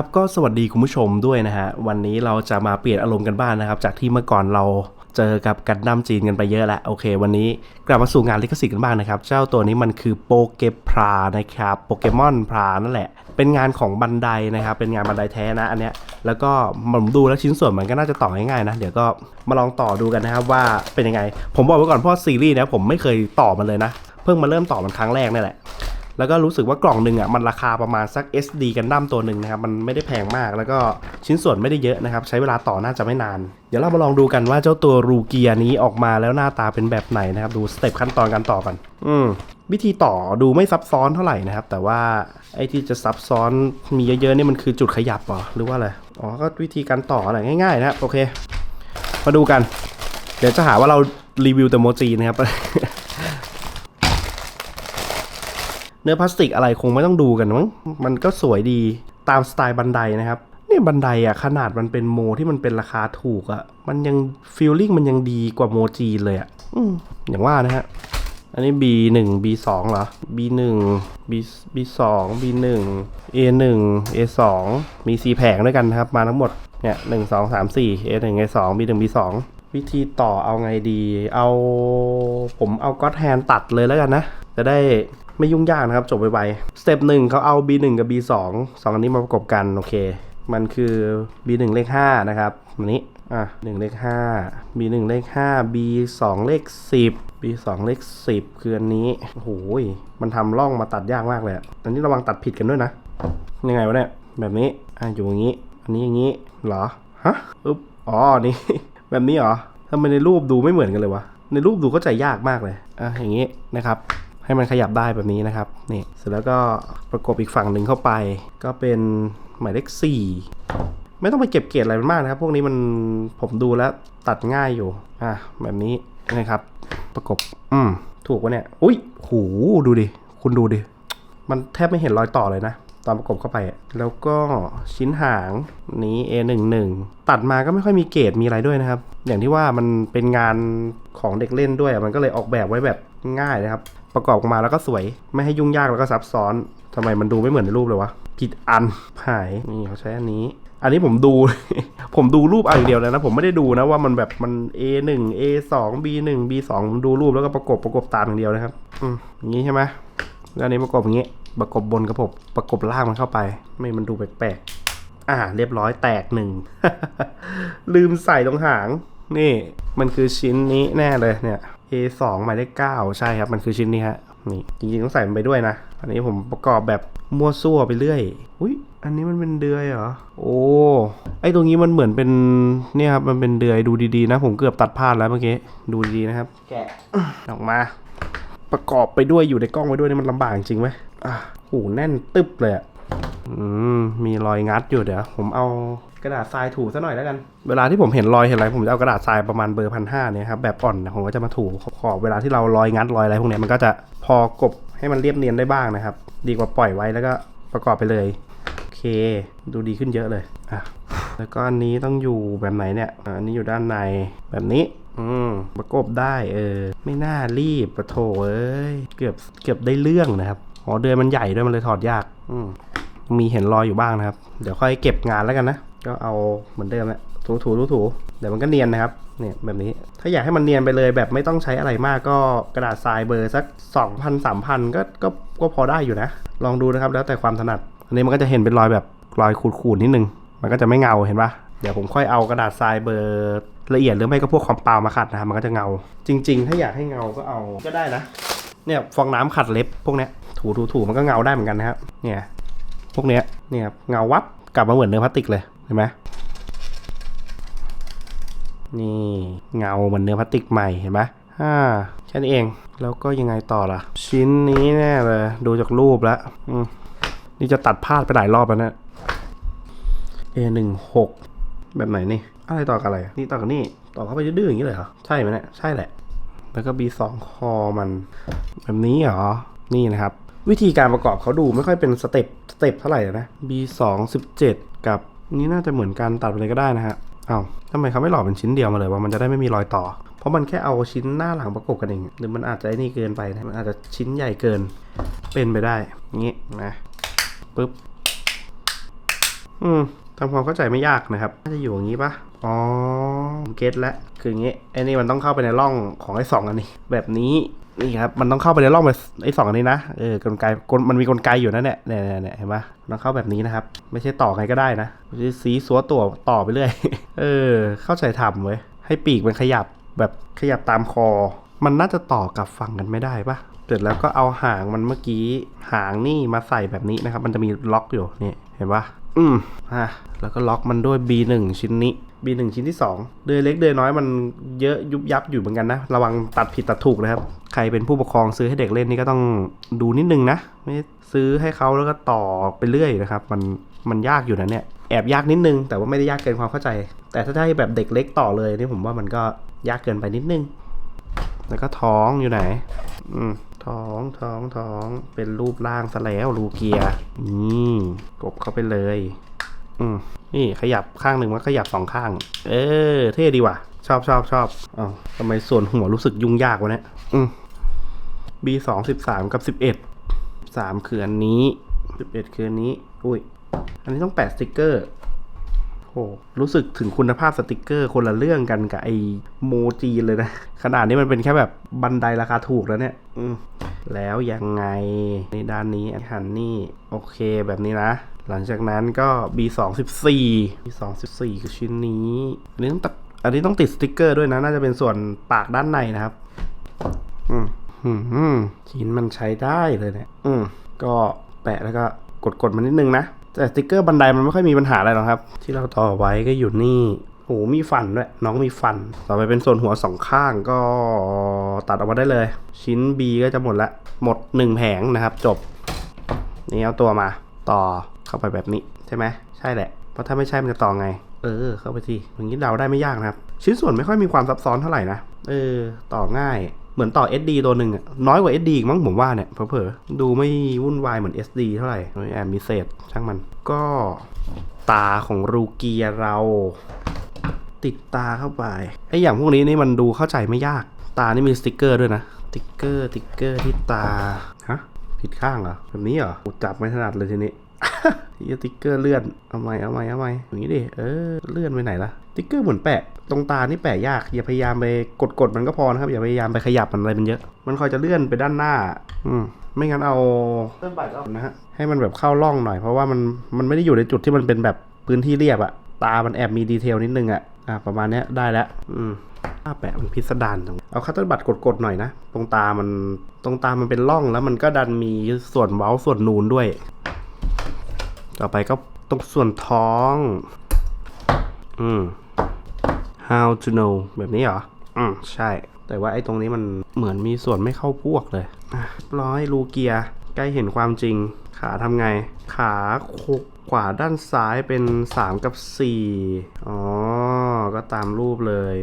ครับก็สวัสดีคุณผู้ชมด้วยนะฮะ วันนี้เราจะมาเปลี่ยนอารมณ์กันบ้างนะครับ จากที่เมื่อก่อนเราเจอกับกันดั้มจีนกันไปเยอะแล้วโอเค วันนี้กลับมาสู่งานลิขสิทธิ์กันบ้างนะครับ เจ้าตัวนี้มันคือโปเกพรานะครับโปเกมอนพรานั่นแหละ เป็นงานของบันไดนะครับ เป็นงานบันไดแท้นะอันเนี้ยแล้วก็ผมดูแล้วชิ้นส่วนมันก็น่าจะต่อง่ายๆนะ เดี๋ยวก็มาลองต่อดูกันนะครับว่าเป็นยังไง ผมบอกไว้ก่อนเพราะซีรีส์นี้ยผมไม่เคยต่อมันเลยนะ เพิ่งมาเริ่มต่อมันครั้งแรกนี่แหละ แล้วก็รู้สึกว่ากล่องหนึ่งอะมันราคาประมาณสัก SD กันดั้มตัวหนึ่งนะครับมันไม่ได้แพงมากแล้วก็ชิ้นส่วนไม่ได้เยอะนะครับใช้เวลาต่อน่าจะไม่นาน เดี๋ยวเรามาลองดูกันว่าเจ้าตัวรูเกียนี้ออกมาแล้วหน้าตาเป็นแบบไหนนะครับดูสเต็ปขั้นตอนการต่อกันอืมวิธีต่อดูไม่ซับซ้อนเท่าไหร่นะครับ แต่ว่าไอ้ที่จะซับซ้อนมีเยอะๆนี่มันคือจุดขยับหรอหรือว่าอะไรอ๋อก็วิธีการต่ออะไรง่ายๆนะครับโอเค มาดูกัน เดี๋ยวจะหาว่าเรารีวิวแต่โมจินะครับ เนื้อพลาสติกอะไรคงไม่ต้องดูกันมั้งมันก็สวยดีตามสไตล์บันไดนะครับเนี่ยบันไดอะขนาดมันเป็นโมที่มันเป็นราคาถูกอะมันยังฟีลลิ่งมันยังดีกว่าโมจีเลยอะอืมอย่างว่านะฮะอันนี้ B1 B2 เหรอ B1 B B2 B1 A1 A2 มี4แผงด้วยกันนะครับ มาทั้งหมดเนี่ย1 2 3 4 A1 A2 B1 B2 วิธีต่อเอาไงดี เอาผมเอาก็อตแฮนตัดเลยแล้วกันนะ จะได้ ไม่ยุ่งยากนะครับ จบไวๆสเต็ปหนึ่งเขาเอา B1 กับ B2 สองอันนี้มาประกบกัน โอเค มันคือ B1 เลข 5 นะครับอันนี้อะ1เลข 5 B1 เลข 5 B2 เลข 10 B2 เลข 10 คืออันนี้โอ้โหยมันทำร่องมาตัดยากมากเลยอะอันนี้ระวังตัดผิดกันด้วยนะ ยังไงวะเนี่ย แบบนี้ อะอยู่อย่างนี้ อันนี้อย่างนี้ เหรอ ฮะอึ๊บอ๋อนี่ แบบนี้เหรอทำไมในรูปดูไม่เหมือนกันเลยวะ ในรูปดูเข้าใจยากมากเลย อะอย่างนี้นะครับ ให้มันขยับได้แบบนี้นะครับนี่เสร็จแล้วก็ประกบอีกฝั่งหนึ่งเข้าไป ก็เป็นหมายเลข4ไม่ต้องไปเก็บเกรดอะไรมากนะครับ พวกนี้มันผมดูแล้วตัดง่ายอยู่อะแบบนี้นะครับ ประกบอืมถูกวะเนี่ยอุ้ยโหดูดิคุณดูดิมันแทบไม่เห็นรอยต่อเลยนะตอนประกบเข้าไป แล้วก็ชิ้นหางนี้ A11 ตัดมาก็ไม่ค่อยมีเกรดมีอะไรด้วยนะครับ อย่างที่ว่ามันเป็นงานของเด็กเล่นด้วยมันก็เลยออกแบบไว้แบบง่ายนะครับ ประกอบออกมาแล้วก็สวย ไม่ให้ยุ่งยากแล้วก็ซับซ้อนทำไมมันดูไม่เหมือนในรูปเลยวะผิดอันหายนี่เขาใช้อันนี้ อันนี้ผมดู ผมดูรูปเอาอย่างเดียวเลยนะ ผมไม่ได้ดูนะว่ามันแบบมัน A1 A2 B1 B2 ผมดูรูปแล้วก็ประกบประกบตามอย่างเดียวนะครับ อืมอย่างนี้ใช่ไหมแล้วอันนี้ประกบอย่างนี้ ประกบบนกระผมประกบล่างมันเข้าไป ไม่มันดูแปลกๆอ่า เรียบร้อยแตกหนึ่งลืมใส่ตรงหาง นี่ มันคือชิ้นนี้แน่เลยเนี่ย A2 หมายเลข9ใช่ครับ มันคือชิ้นนี้ฮะนี่จริงๆต้องใส่มันไปด้วยนะ อันนี้ผมประกอบแบบมั่วซั่วไปเรื่อย อุ้ยอันนี้มันเป็นเดือยเหรอ โอ้ ไอตรงนี้มันเหมือนเป็นเนี่ยครับ มันเป็นเดือยดูดีๆนะ ผมเกือบตัดพลาดแล้วเมื่อกี้ ดูดีๆนะครับ แกะออกมา ประกอบไปด้วยอยู่ในกล้องไปด้วยนี่มันลำบากจริงไหมอะโหแน่นตึ๊บเลยอะ อืมมีรอยงัดอยู่เดี๋ยว ผมเอากระดาษทรายถูซะหน่อยแล้วกัน เวลาที่ผมเห็นรอยเห็นอะไรผมจะเอากระดาษทรายประมาณเบอร์พันห้าเนี่ยครับแบบอ่อนนะผมก็จะมาถูขอบเวลาที่เรารอยงัดรอยอะไรพวกเนี้ยมันก็จะพอกบให้มันเรียบเนียนได้บ้างนะครับ ดีกว่าปล่อยไว้แล้วก็ประกอบไปเลยโอเค ดูดีขึ้นเยอะเลยอะแล้วก็อันนี้ต้องอยู่แบบไหนเนี่ยอันนี้อยู่ด้านในแบบนี้อืมประกบได้เออ ไม่น่ารีบประโถเอ้ยเกือบเกือบได้เรื่องนะครับอ๋อเดือยมันใหญ่ด้วยมันเลยถอดยาก อืม มีเห็นรอยอยู่บ้างนะครับ เดี๋ยวค่อยเก็บงานแล้วกันนะ ก็เอาเหมือนเดิมแหละถูถูถูถูเดี๋ยวมันก็เนียนนะครับเนี่ยแบบนี้ถ้าอยากให้มันเนียนไปเลยแบบไม่ต้องใช้อะไรมากก็กระดาษทรายเบอร์สัก 2,000 3,000 ก็ก็ก็พอได้อยู่นะ ลองดูนะครับแล้วแต่ความถนัด อันนี้มันก็จะเห็นเป็นรอยแบบรอยขูดๆนิดนึง มันก็จะไม่เงาเห็นปะเดี๋ยวผมค่อยเอากระดาษทรายเบอร์ละเอียดหรือไม่ก็พวกคอมเปามาขัดนะครับมันก็จะเงา จริง ๆ ถ้าอยากให้เงาก็เอาก็ได้นะเนี่ยฟองน้ำขัดเล็บพวกเนี้ยถูถูถูมันก็เงาได้เหมือนกันนะครับเนี่ย พวกเนี้ยเนี่ยครับเงาวับกลับมาเหมือนเนื้อพลาสติกเลยเห็นไหมนี่เงาเหมือนเนื้อพลาสติกใหม่เห็นไหมอ่าแค่นี้เองแล้วก็ยังไงต่อล่ะ ชิ้นนี้แน่เลยดูจากรูปแล้วอืมนี่จะตัดพลาดไปหลายรอบแล้วเนะ A หนึ่งหกแบบไหนนี่ อะไรต่อกับอะไร นี่ต่อกับนี่ ต่อเข้าไปดื้ออย่างนี้เลยเหรอ ใช่ไหมเนี่ย ใช่แหละ แล้วก็ B สองคอมัน แบบนี้เหรอ นี่นะครับ วิธีการประกอบเขาดูไม่ค่อยเป็นสเต็ปสเต็ปเท่าไหร่นะ B สองสิบเจ็ดกับนี่น่าจะเหมือนกันตัดไปเลยก็ได้นะฮะเอ้าทำไมเขาไม่หล่อเป็นชิ้นเดียวมาเลยว่ามันจะได้ไม่มีรอยต่อ เพราะมันแค่เอาชิ้นหน้าหลังประกบกันเองหรือมันอาจจะนี่เกินไปนะมันอาจจะชิ้นใหญ่เกินเป็นไปได้งี้นะปึ๊บอืมทำความเข้าใจไม่ยากนะครับน่าจะอยู่อย่างนี้ปะอ๋อเก็ตแล้วคืออย่างงี้ไอ้นี่มันต้องเข้าไปในร่องของไอ้สองอันนี้ แบบนี้ นี่ครับมันต้องเข้าไปในร่องแบบไอ้สองอันนี้นะเออกลไกกลมันมีกลไกอยู่นะเนี่ยเนี่ยเนี่ยเนี่ยเห็นปะมันต้องเข้าแบบนี้นะครับ ไม่ใช่ต่อไงก็ได้นะสีสัวตัวต่อไปเรื่อยเออ เข้าใจทำเว้ยให้ปีกมันขยับแบบขยับตามคอ มันน่าจะต่อกับฝั่งกันไม่ได้ปะเสร็จแล้วก็เอาหางมันเมื่อกี้หางนี่มาใส่แบบนี้นะครับ มันจะมีล็อกอยู่นี่เห็นปะอืมฮะแล้วก็ล็อกมันด้วย B1 ชิ้นนี้ B1 ชิ้นที่ 2 เดือยเล็กเดือยน้อยมันเยอะยุบยับอยู่เหมือนกันนะ ระวังตัดผิดตัดถูกนะครับ ใครเป็นผู้ปกครองซื้อให้เด็กเล่นนี่ก็ต้องดูนิดนึงนะ ไม่ซื้อให้เขาแล้วก็ต่อไปเรื่อยนะครับ มันมันยากอยู่นะเนี่ย แอบยากนิดนึง แต่ว่าไม่ได้ยากเกินความเข้าใจ แต่ถ้าให้แบบเด็กเล็กต่อเลยนี่ผมว่ามันก็ยากเกินไปนิดนึง แล้วก็ท้องอยู่ไหน อืมท้องท้องท้องเป็นรูปร่างซะแล้วรูเกียร์นี่กบเข้าไปเลย อืมนี่ขยับข้างหนึ่งมันขยับสองข้าง เออ เท่ดีว่ะ ชอบชอบชอบอ๋อทำไมส่วนหัวรู้สึกยุ่งยากวะเนี่ยอืม B สองสิบสามกับสิบเอ็ดสามคืออันนี้สิบเอ็ดคืออันนี้ อุ้ย อันนี้ต้องแปะสติกเกอร์โหรู้สึกถึงคุณภาพสติกเกอร์คนละเรื่องกันกับไอโมจีนเลยนะ ขนาดนี้มันเป็นแค่แบบบันไดราคาถูกแล้วเนี่ย อืมแล้วยังไงในด้านนี้อันหันนี่ โอเคแบบนี้นะ หลังจากนั้นก็ B 2 4 B 2 4คือชิ้นนี้ อันนี้ต้องตัด อันนี้ต้องติดสติกเกอร์ด้วยนะ น่าจะเป็นส่วนปากด้านในนะครับ อืมอืมอืมชิ้นมันใช้ได้เลยเนี่ย อืม ก็แปะแล้วก็กดกดๆมันนิดนึงนะ แต่สติกเกอร์บันไดมันไม่ค่อยมีปัญหาอะไรหรอกครับ ที่เราต่อไว้ก็อยู่นี่โอ้โหมีฟันด้วย น้องมีฟัน ต่อไปเป็นส่วนหัวสองข้างก็ตัดออกมาได้เลย ชิ้น B ก็จะหมดละ หมดหนึ่งแผงนะครับ จบ นี่เอาตัวมา ต่อ เข้าไปแบบนี้ใช่ไหมใช่แหละ เพราะถ้าไม่ใช่มันจะต่อไง เออ เข้าไปที่อย่างนี้เดาได้ไม่ยากนะครับ ชิ้นส่วนไม่ค่อยมีความซับซ้อนเท่าไหร่นะเออ ต่อง่ายเหมือนต่อ SD ตัวหนึ่งอะน้อยกว่า SD อีกมั้งผมว่าเนี่ยเผลอๆดูไม่วุ่นวายเหมือน SD เท่าไหร่แอบมีเศษช่างมัน ก็ตาของรูเกียเรา ติดตาเข้าไปไอ้อย่างพวกนี้นี่มันดูเข้าใจไม่ยาก ตานี่มีสติกเกอร์ด้วยนะสติกเกอร์สติกเกอร์ที่ตาฮะผิดข้างเหรอแบบนี้เหรอจับไม่ถนัดเลยทีนี้ ที่ติ๊กเกอร์เลื่อน เอาไหมเอาไหมเอาไหมอย่างนี้ดิ เออ เลื่อนไปไหนล่ะ ติ๊กเกอร์เหมือนแปะ ตรงตานี่แปะยาก อย่าพยายามไปกดกดๆมันก็พอนะครับ อย่าพยายามไปขยับมันอะไรมันเยอะ มันคอยจะเลื่อนไปด้านหน้า อืม ไม่งั้นเอาเลื่อนไปก็นะฮะ ให้มันแบบเข้าร่องหน่อย เพราะว่ามัน มันไม่ได้อยู่ในจุดที่มันเป็นแบบพื้นที่เรียบอะตา มันแอบมีดีเทลนิดนึงอะอะ ประมาณนี้ได้แล้ว อืมถ้าแปะมันพิสดารตรงเอาคัตเตอร์บัตกดๆหน่อยนะ ตรงตามัน ตรงตามันเป็นร่องแล้วมันก็ดันมีส่วนเว้าส่วนนูนด้วย ต่อไปก็ตรงส่วนท้อง อืม how to know แบบนี้เหรอ อืม ใช่ แต่ว่าไอ้ตรงนี้มันเหมือนมีส่วนไม่เข้าพวกเลยร้อยรูเกียร์ใกล้เห็นความจริง ขาทำไง ขาคุกขวาด้านซ้ายเป็น 3 กับ 4 อ๋อ ก็ตามรูปเลย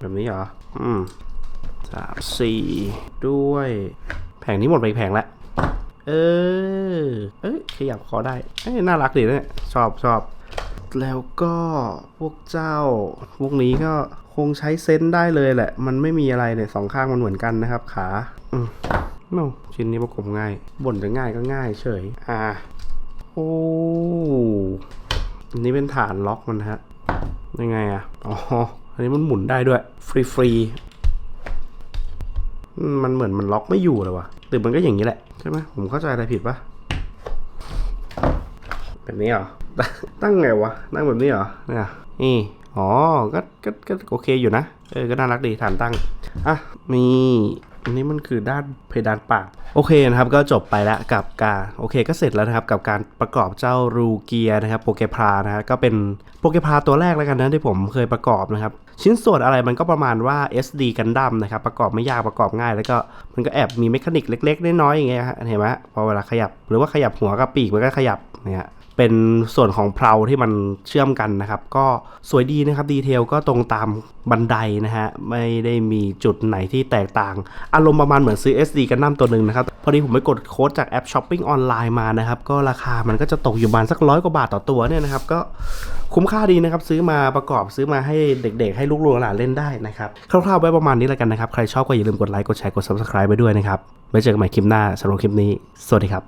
แบบนี้เหรอ อืมสามสี่ด้วย แผงนี้หมดไปแผงละ เออ เอ้ยขยับคอได้ เอ้ยน่ารักดีนะเนี่ยชอบชอบ แล้วก็พวกเจ้า พวกนี้ก็คงใช้เซนส์ได้เลยแหละ มันไม่มีอะไรเนี่ยสองข้างมันเหมือนกันนะครับ ขา อืมโนชิ้นนี้ประกบง่าย บ่นจะง่ายก็ง่ายเฉย อ่า โอ้นนี้เป็นฐานล็อกมันนะฮะ ยังไงอะอ๋อ อันนี้มันหมุนได้ด้วย ฟรีฟรี มันเหมือนมันล็อกไม่อยู่เลยวะหรือมันก็อย่างนี้แหละใช่ไหมผมเข้าใจอะไรผิดปะแบบนี้เหรอ ตั้งไงวะ ตั้งแบบนี้เหรอ เนี่ย นี่ อ๋อ ก็ ก็ ก็โอเคอยู่นะ เออ ก็น่ารักดีฐานตั้ง อะ มี อันนี้มันคือด้านเพดานปาก โอเคนะครับก็จบไปแล้วกับการโอเคก็เสร็จแล้วนะครับกับการประกอบเจ้ารูเกียนะครับโปเกพานะฮะก็เป็นโปเกพาตัวแรกแล้วกันนะที่ผมเคยประกอบนะครับชิ้นส่วนอะไรมันก็ประมาณว่า SD กันดั้มนะครับประกอบไม่ยากประกอบง่าย แล้วก็มันก็แอบมีเมคานิกเล็กๆน้อยๆอย่างเงี้ยฮะเห็นไหมพอเวลาขยับหรือว่าขยับหัวกับปีกมันก็ขยับเนี่ย เป็นส่วนของเพลาที่มันเชื่อมกันนะครับ ก็สวยดีนะครับดีเทลก็ตรงตามบันไดนะฮะไม่ได้มีจุดไหนที่แตกต่าง อารมณ์ประมาณเหมือนซื้อ SD กันน้ำตัวหนึ่งนะครับ พอดีผมไปกดโค้ดจากแอปช้อปปิ้งออนไลน์มานะครับ ก็ราคามันก็จะตกอยู่ประมาณสักร้อยกว่าบาทต่อตัวเนี่ยนะครับ ก็คุ้มค่าดีนะครับ ซื้อมาประกอบซื้อมาให้เด็กๆ ให้ลูกๆหลานเล่นได้นะครับคร่าวๆไว้ประมาณนี้แล้วกันนะครับ ใครชอบก็อย่าลืมกดไลค์กดแชร์กด subscribe ไปด้วยนะครับไว้เจอกันใหม่คลิปหน้าสำหรับคลิปนี้ สวัสดีครับ